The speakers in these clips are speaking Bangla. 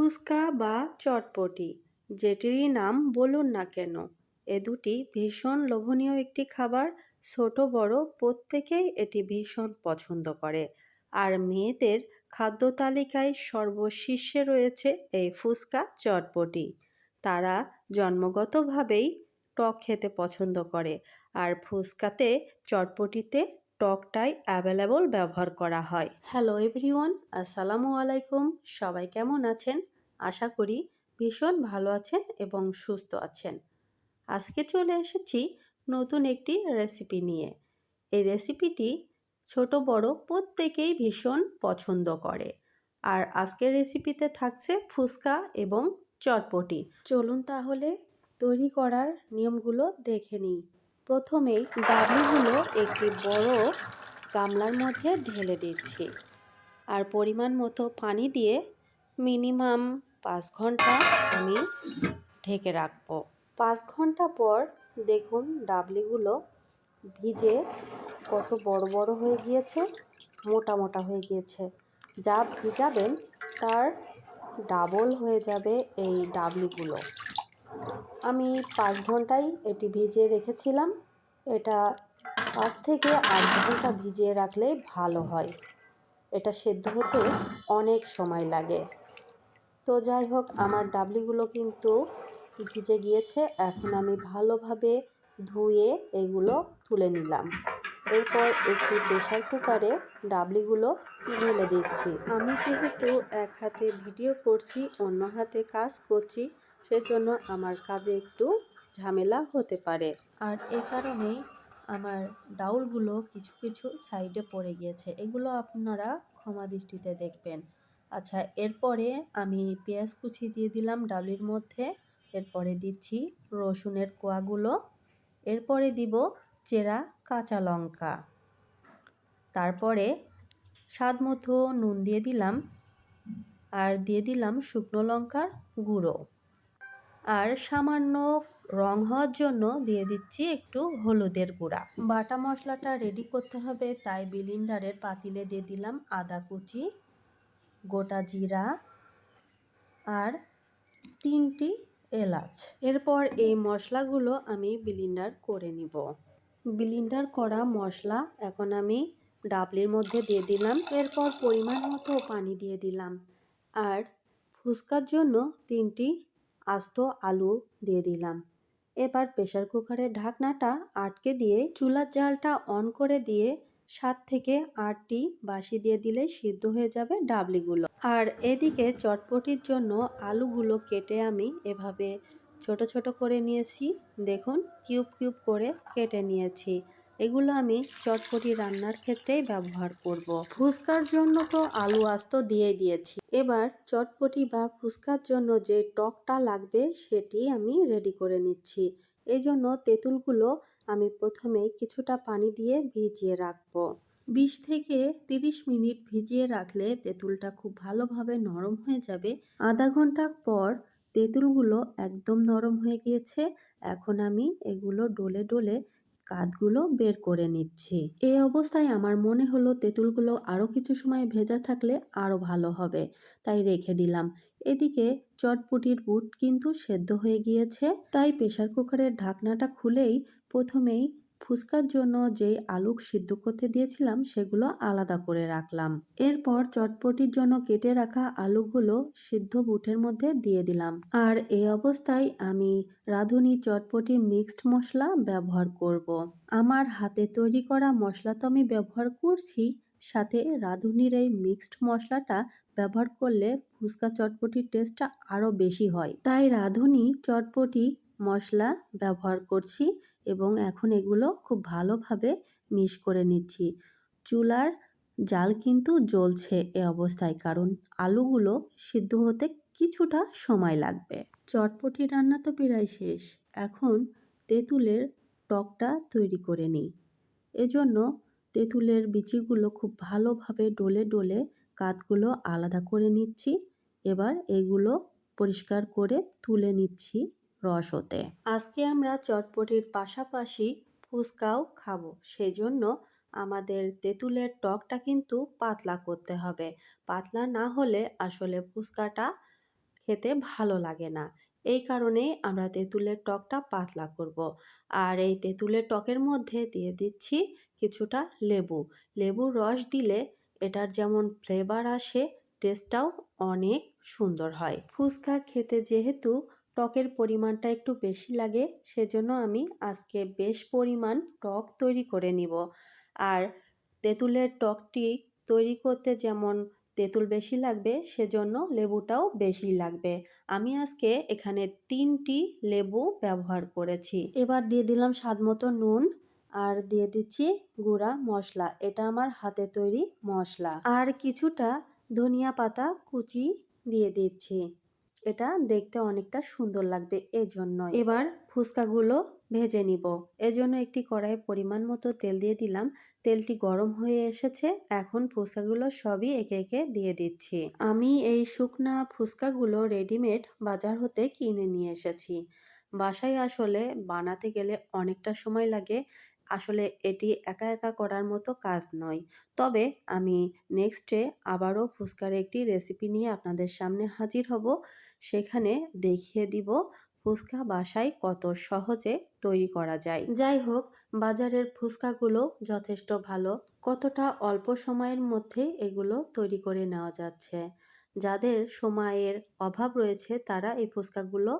ফুচকা বা চটপটি, যেটিরই নাম বলুন না কেন। এ দুটি ভীষণ লোভনীয় একটি খাবার। ছোট, বড়, প্রত্যেকেই এটি ভীষণ পছন্দ করে। আর মেয়েদের খাদ্য তালিকায় সর্বশীর্ষে রয়েছে এই ফুচকা চটপটি। তারা জন্মগতভাবেই টক খেতে পছন্দ করে, আর ফুচকাতে চটপটিতে টকটাই অ্যাভেলেবল ব্যবহার করা হয়। হ্যালো এভরিওয়ান, আসসালামু আলাইকুম। সবাই কেমন আছেন? আশা করি ভীষণ ভালো আছেন এবং সুস্থ আছেন। আজকে চলে এসেছি নতুন একটি রেসিপি নিয়ে। এই রেসিপিটি ছোট বড় প্রত্যেকেই ভীষণ পছন্দ করে। আর আজকের রেসিপিতে থাকছে ফুচকা এবং চটপটি। চলুন তাহলে তৈরি করার নিয়মগুলো দেখে নিই। প্রথমেই ডাবলিগুলো একটি বড় গামলার মধ্যে ঢেলে দিচ্ছি। আর পরিমাণ মতো পানি দিয়ে মিনিমাম পাঁচ ঘণ্টা আমি ঢেকে রাখব। পাঁচ ঘণ্টা পর দেখুন ডাবলিগুলো ভিজে কত বড় বড় হয়ে গিয়েছে, মোটা মোটা হয়ে গিয়েছে। যা ভিজাবেন তার ডাবল হয়ে যাবে এই ডাবলিগুলো। আমি পাঁচ ঘন্টায় এটি ভিজিয়ে রেখেছিলাম। এটা পাঁচ থেকে আট ঘণ্টা ভিজিয়ে রাখলে ভালো হয়। এটা সেদ্ধ হতে অনেক সময় লাগে। তো যাই হোক, আমার ডাবলিগুলো কিন্তু ভিজে গিয়েছে। এখন আমি ভালোভাবে ধুয়ে এগুলো তুলে নিলাম। এরপর একটি প্রেশার কুকারে ডাবলিগুলো ঢেলে দিচ্ছি। আমি যেহেতু এক হাতে ভিডিও করছি, অন্য হাতে কাজ করছি, সেজন্য আমার কাজে একটু ঝামেলা হতে পারে। আর এ কারণেই আমার ডাউলগুলো কিছু কিছু সাইডে পড়ে গিয়েছে। এগুলো আপনারা ক্ষমা দৃষ্টিতে দেখবেন। আচ্ছা এরপরে আমি পেঁয়াজ কুচি দিয়ে দিলাম ডাবলির মধ্যে, এরপরে দিচ্ছি রসুনের কোয়াগুলো, এরপরে দিব চেরা কাঁচা লঙ্কা। তারপরে স্বাদ মতো নুন দিয়ে দিলাম, আর দিয়ে দিলাম শুকনো লঙ্কার গুঁড়ো। আর সামান্য রং হওয়ার জন্য দিয়ে দিচ্ছি একটু হলুদের গুঁড়া। বাটা মশলাটা রেডি করতে হবে, তাই বিলিন্ডারের পাতিলে দিয়ে দিলাম আদা কুচি। গোটা জিরা আর তিনটি এলাচ। এরপর এই মশলাগুলো আমি বিলিন্ডার করে নিব। বিলিন্ডার করা মশলা এখন আমি ডাবলির মধ্যে দিয়ে দিলাম। এরপর পরিমাণ মতো পানি দিয়ে দিলাম। আর ফুচকার জন্য তিনটি আস্ত আলু দিয়ে দিলাম। এবার প্রেশার কুকারের ঢাকনাটা আটকে দিয়ে চুলার জালটা অন করে দিয়ে সাত থেকে আটটি বাসি দিয়ে দিলে সিদ্ধ হয়ে যাবে ডাবলিগুলো। আর এদিকে চটপটির জন্য আলুগুলো কেটে আমি এভাবে ছোট ছোট করে নিয়েছি। দেখুন, কিউব কিউব করে কেটে নিয়েছি। এগুলো আমি চটপটি রান্নার ক্ষেত্রেই ব্যবহার করব। ফুচকার জন্য তো আলু আস্ত দিয়ে দিয়েছি। এবার চটপটি বা ফুচকার জন্য যে টকটা লাগবে সেটি আমি রেডি করে নিচ্ছি। এই জন্য তেঁতুলগুলো আমি প্রথমে কিছুটা পানি দিয়ে ভিজিয়ে রাখব। বিশ থেকে তিরিশ মিনিট ভিজিয়ে রাখলে তেঁতুলটা খুব ভালোভাবে নরম হয়ে যাবে। আধা ঘণ্টা পর তেঁতুলগুলো একদম নরম হয়ে গিয়েছে। এখন আমি এগুলো ডলে ডলে কাঠগুলো বের করে নিচ্ছি। এই অবস্থায় আমার মনে হলো তেঁতুলগুলো আরও কিছু সময় ভেজা থাকলে আরও ভালো হবে। তাই রেখে দিলাম। এদিকে চটপটির বুট কিন্তু সেদ্ধ হয়ে গিয়েছে। তাই প্রেশার কুকারের ঢাকনাটা খুলেই প্রথমেই ফুচকার জন্য যে আলু সিদ্ধ করতে দিয়েছিলাম, সেগুলো আলাদা করে রাখলাম। এরপর চটপটির জন্য কেটে রাখা আলুগুলো সিদ্ধ বুটের মধ্যে দিয়ে দিলাম। আর এই অবস্থায় আমি রাঁধুনি চটপটি মিক্সড মশলা ব্যবহার করব। আমার হাতে তৈরি করা মশলা তো আমি ব্যবহার করছি, সাথে রাঁধুনির এই মিক্সড মশলাটা ব্যবহার করলে ফুচকা চটপটির টেস্টটা আরও বেশি হয়। তাই রাঁধুনি চটপটি মশলা ব্যবহার করছি এবং এখন এগুলো খুব ভালোভাবে মিশ করে নিচ্ছি। চুলার জাল কিন্তু জ্বলছে এ অবস্থায় কারণ আলুগুলো সিদ্ধ হতে কিছুটা সময় লাগবে। চটপটি রান্না তো প্রায় শেষ। এখন তেঁতুলের টকটা তৈরি করে নিই। এজন্য তেঁতুলের বিচিগুলো খুব ভালোভাবে ডলে ডলে কাতগুলো আলাদা করে নিচ্ছি। এবার এগুলো পরিষ্কার করে তুলে নিচ্ছি। রস হতে আজকে আমরা চটপটির পাশাপাশি ফুচকাও খাব, সেজন্য আমাদের তেঁতুলের টকটা কিন্তু পাতলা করতে হবে। পাতলা না হলে আসলে ফুচকাটা খেতে ভালো লাগে না। এই কারণেই আমরা তেঁতুলের টকটা পাতলা করব। আর এই তেঁতুলের টকের মধ্যে দিয়ে দিচ্ছি কিছুটা লেবু। লেবুর রস দিলে এটার যেমন ফ্লেভার আসে, টেস্টটাও অনেক সুন্দর হয়। ফুচকা খেতে যেহেতু টকের পরিমাণটা একটু বেশি লাগে, সেজন্য আমি আজকে বেশ পরিমাণ টক তৈরি করে নিব। আর তেঁতুলের টকটি তৈরি করতে যেমন তেঁতুল বেশি লাগবে, সেজন্য লেবুটাও বেশি লাগবে। আমি আজকে এখানে তিনটি লেবু ব্যবহার করেছি। এবার দিয়ে দিলাম স্বাদ মতো নুন আর দিয়ে দিচ্ছি গুঁড়া মশলা। এটা আমার হাতে তৈরি মশলা। আর কিছুটা ধনিয়া পাতা কুচি দিয়ে দিচ্ছি। এটা দেখতে অনেকটা সুন্দর লাগবে এজন্য এবার ফুচকাগুলো ভেজে নিব। এজন্য একটি কড়াইয়ে পরিমাণ মতো তেল দিয়ে দিলাম। তেলটি গরম হয়ে এসেছে। এখন ফুচকাগুলো সবই একে একে দিয়ে দিচ্ছি। আমি এই শুকনা ফুচকাগুলো রেডিমেড বাজার হতে কিনে নিয়ে এসেছি। বাসায় আসলে বানাতে গেলে অনেকটা সময় লাগে। আসলে এটি একা একা করার মতো কাজ নয়। তবে আমি নেক্সটে আবারও ফুচকার একটি রেসিপি নিয়ে আপনাদের সামনে হাজির হব। সেখানে দেখিয়ে দিব ফুচকা বাসায় কত সহজে তৈরি করা যায়। যাই হোক, বাজারের ফুচকাগুলো যথেষ্ট ভালো। কতটা অল্প সময়ের মধ্যে এগুলো তৈরি করে নেওয়া যাচ্ছে? যাদের সময়ের অভাব রয়েছে, তারা এই ফুচকাগুলো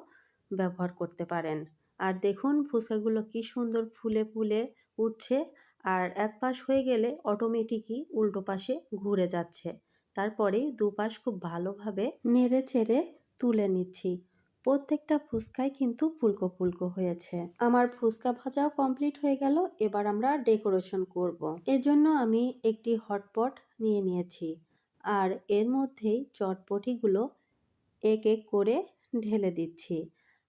ব্যবহার করতে পারেন। আর দেখুন ফুচকাগুলো কি সুন্দর ফুলে ফুলে উঠছে। আর এক পাশ হয়ে গেলে অটোমেটিকই উল্টো পাশে ঘুরে যাচ্ছে। তারপরে দুপাশ খুব ভালোভাবে নেড়ে চেড়ে তুলে নিচ্ছি। প্রত্যেকটা ফুচকাই কিন্তু ফুলকো ফুলকো হয়েছে। আমার ফুচকা ভাজাও কমপ্লিট হয়ে গেল, এবার আমরা ডেকোরেশন করব। এজন্য আমি একটি হটপট নিয়ে নিয়েছি। আর এর মধ্যেই চটপটিগুলো এক এক করে ঢেলে দিচ্ছি।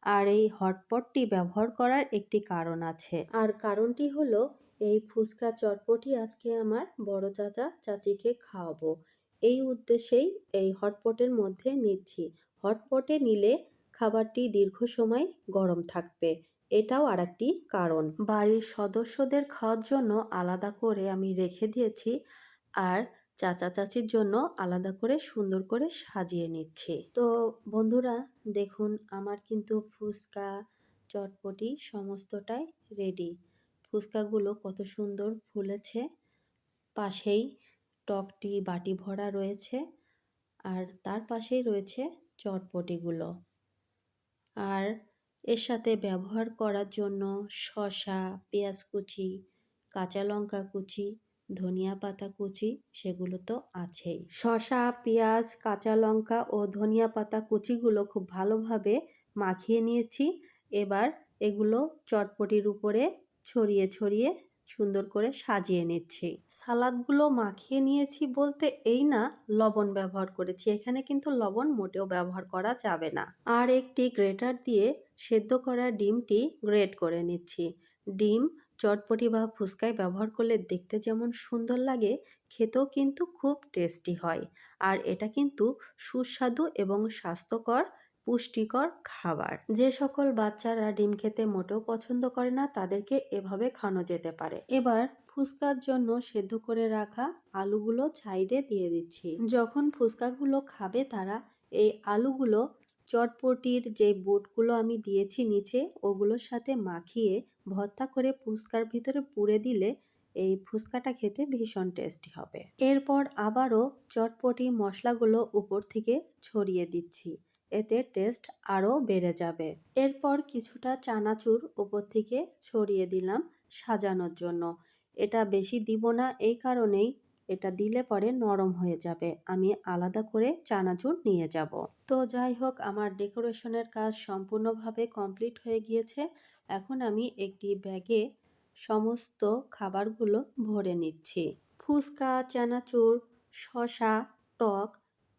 আর এই হটপটটি ব্যবহার করার একটি কারণ আছে। আর কারণটি হলো, এই ফুচকা চটপটি আজকে আমার বড় চাচা চাচিকে খাওয়াবো। এই উদ্দেশ্যেই এই হটপটের মধ্যে নিচ্ছি। হটপটে নিলে খাবারটি দীর্ঘ সময় গরম থাকবে। এটাও আর একটি কারণ। বাড়ির সদস্যদের খাওয়ার জন্য আলাদা করে আমি রেখে দিয়েছি। আর চাচা চাচির জন্য আলাদা করে সুন্দর করে সাজিয়ে নিচ্ছি। তো বন্ধুরা, দেখুন আমার কিন্তু ফুচকা, চটপটি সমস্তটাই রেডি ফুচকাগুলো কত সুন্দর ফুলেছে। পাশেই টকটি বাটি ভরা রয়েছে আর তার পাশেই রয়েছে চটপটিগুলো। আর এর সাথে ব্যবহার করার জন্য শসা, পেঁয়াজ কুচি, কাঁচা লঙ্কা কুচি ধনিয়া পাতা কুচি, সেগুলো তো আছেই। শসা, পেঁয়াজ, কাঁচা লঙ্কা ও ধনিয়া পাতা কুচিগুলো খুব ভালোভাবে মাখিয়ে নিয়েছি। এবার এগুলো চটপটির উপরে ছড়িয়ে ছড়িয়ে সুন্দর করে সাজিয়ে নিচ্ছি। সালাদগুলো মাখিয়ে নিয়েছি বলতে এই না, লবণ ব্যবহার করেছি। এখানে কিন্তু লবণ মোটেও ব্যবহার করা যাবে না। আর একটি গ্রেটার দিয়ে সেদ্ধ করা ডিমটি গ্রেট করে নিচ্ছি। ডিম চটপটি বা ফুচকায় ব্যবহার করলে দেখতে যেমন সুন্দর লাগে, খেতেও কিন্তু খুব টেস্টি হয়। আর এটা কিন্তু সুস্বাদু এবং স্বাস্থ্যকর, পুষ্টিকর খাবার। যে সকল বাচ্চারা ডিম খেতে মোটেও পছন্দ করে না, তাদেরকে এভাবে খাওয়ানো যেতে পারে। এবার ফুচকার জন্য সেদ্ধ করে রাখা আলুগুলো সাইডে দিয়ে দিচ্ছি। যখন ফুচকাগুলো খাবে তারা, এই আলুগুলো চটপটির যে বুটগুলো আমি দিয়েছি নিচে, ওগুলোর সাথে মাখিয়ে ভর্তা করে ফুচকার ভিতরে পুড়ে দিলে এই ফুচকাটা খেতে ভীষণ টেস্টি হবে। এরপর আবারও চটপটি মশলাগুলো উপর থেকে ছড়িয়ে দিচ্ছি। এতে টেস্ট আরও বেড়ে যাবে। এরপর কিছুটা চানাচুর উপর থেকে ছড়িয়ে দিলাম সাজানোর জন্য। এটা বেশি দিব না, এই কারণেই এটা দিলে পরে নরম হয়ে যাবে। আমি আলাদা করে চানাচুর নিয়ে যাব। তো যাই হোক, আমার ডেকোরেশনের কাজ সম্পূর্ণভাবে কমপ্লিট হয়ে গিয়েছে। এখন আমি একটি ব্যাগে সমস্ত খাবারগুলো ভরে নিচ্ছি। ফুচকা, চানাচুর শশা টক,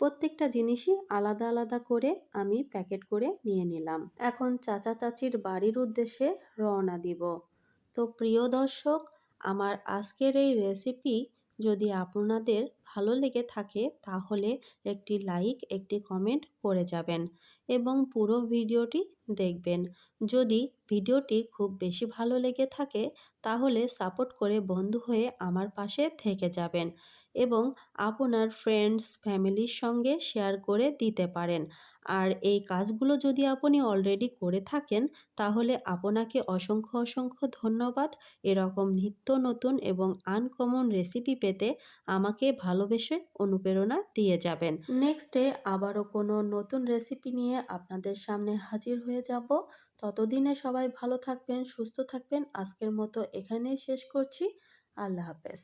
প্রত্যেকটা জিনিসই আলাদা আলাদা করে আমি প্যাকেট করে নিয়ে নিলাম। এখন চাচা চাচির বাড়ির উদ্দেশ্যে রওনা দিব। তো প্রিয় দর্শক, আমার আজকের এই রেসিপি যদি আপনাদের ভালো লেগে থাকে তাহলে একটি লাইক একটি কমেন্ট করে যাবেন এবং পুরো ভিডিওটি দেখবেন। যদি ভিডিওটি খুব বেশি ভালো লেগে থাকে তাহলে সাপোর্ট করে বন্ধু হয়ে আমার পাশে থেকে যাবেন এবং আপনার ফ্রেন্ডস ফ্যামিলির সঙ্গে শেয়ার করে দিতে পারেন। আর এই কাজগুলো যদি আপনি অলরেডি করে থাকেন তাহলে আপনাকে অসংখ্য অসংখ্য ধন্যবাদ। এরকম নিত্য নতুন এবং আনকমন রেসিপি পেতে আমাকে ভালোবেসে অনুপ্রেরণা দিয়ে যাবেন। নেক্সট ডে আবারও কোনো নতুন রেসিপি নিয়ে আপনাদের সামনে হাজির হয়ে যাব। ততদিনে সবাই ভালো থাকবেন, সুস্থ থাকবেন। আজকের মতো এখানেই শেষ করছি। আল্লাহ হাফেজ।